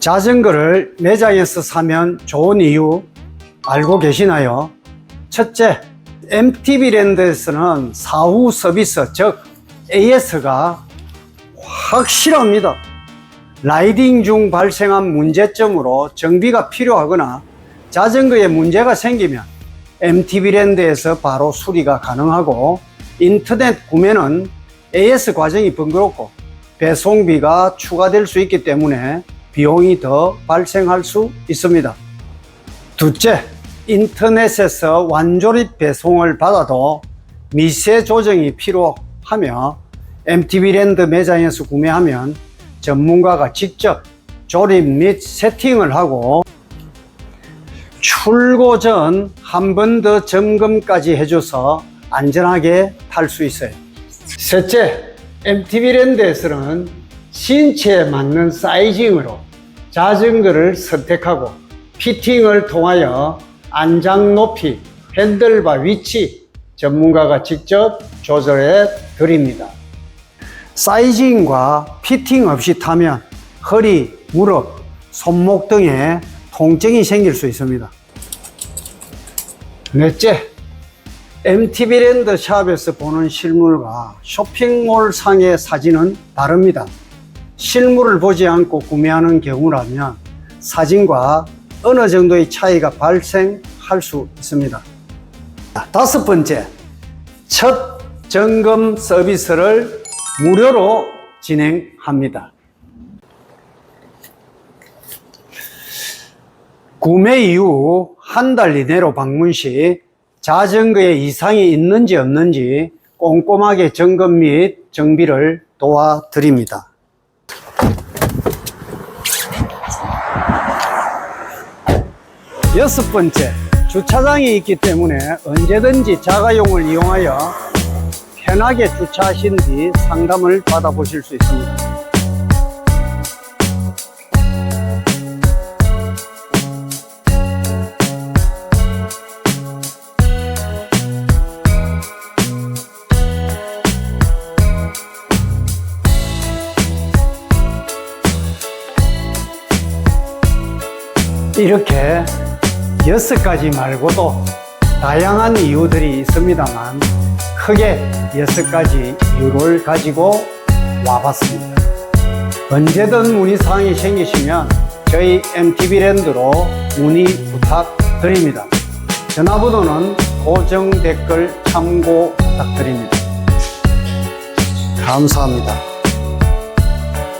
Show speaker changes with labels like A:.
A: 자전거를 매장에서 사면 좋은 이유 알고 계시나요? 첫째, MTB랜드에서는 사후 서비스, 즉 AS가 확실합니다. 라이딩 중 발생한 문제점으로 정비가 필요하거나 자전거에 문제가 생기면 MTB랜드에서 바로 수리가 가능하고 인터넷 구매는 AS 과정이 번거롭고 배송비가 추가될 수 있기 때문에 비용이 더 발생할 수 있습니다. 둘째, 인터넷에서 완조립 배송을 받아도 미세 조정이 필요하며 MTB랜드 매장에서 구매하면 전문가가 직접 조립 및 세팅을 하고 출고 전 한 번 더 점검까지 해줘서 안전하게 탈 수 있어요. 셋째, MTB랜드에서는 신체에 맞는 사이징으로 자전거를 선택하고 피팅을 통하여 안장 높이, 핸들바 위치 전문가가 직접 조절해 드립니다. 사이징과 피팅 없이 타면 허리, 무릎, 손목 등에 통증이 생길 수 있습니다. 넷째, MTB랜드 샵에서 보는 실물과 쇼핑몰 상의 사진은 다릅니다. 실물을 보지 않고 구매하는 경우라면 사진과 어느 정도의 차이가 발생할 수 있습니다. 자, 다섯 번째, 첫 점검 서비스를 무료로 진행합니다. 구매 이후 한 달 이내로 방문 시 자전거에 이상이 있는지 없는지 꼼꼼하게 점검 및 정비를 도와드립니다. 여섯 번째, 주차장이 있기 때문에 언제든지 자가용을 이용하여 편하게 주차하신 뒤 상담을 받아보실 수 있습니다. 이렇게 여섯 가지 말고도 다양한 이유들이 있습니다만 크게 여섯 가지 이유를 가지고 와봤습니다. 언제든 문의사항이 생기시면 저희 MTB랜드로 문의 부탁드립니다. 전화번호는 고정 댓글 참고 부탁드립니다. 감사합니다.